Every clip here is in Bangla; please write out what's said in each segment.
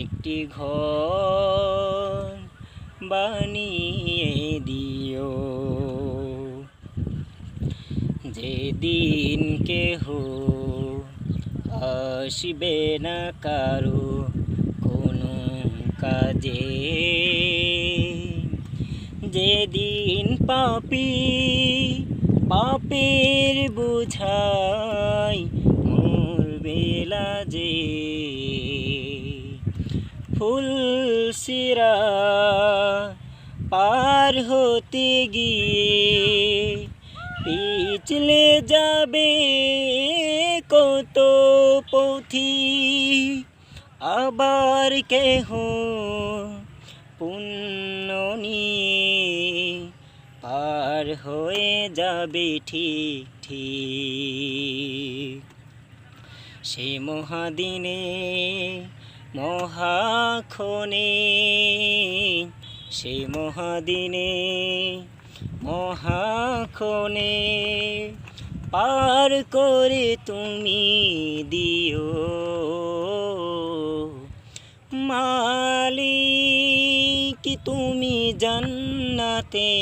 একটি ঘর বানিয়ে দিও। যেদিন কেহ আসবে না কারও কোনো কাজে, যেদিন পাপি পাপের বুঝাই মোর বেলা যে ফুল সিরা পার হতে গিয়ে পিছলে যাবে কত পথি? আবার কেহ পুণ্য নিয়ে পার হয়ে যাবে ঠিক ঠিক। সে মহাদিনে মহাক্ষণে সে মহাদিনে মহাক্ষণে পার করে তুমি দিও। মালিক, তুমি জান্নাতে,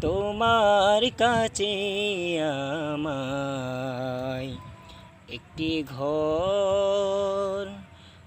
তোমার কাছে আমায় একটি ঘর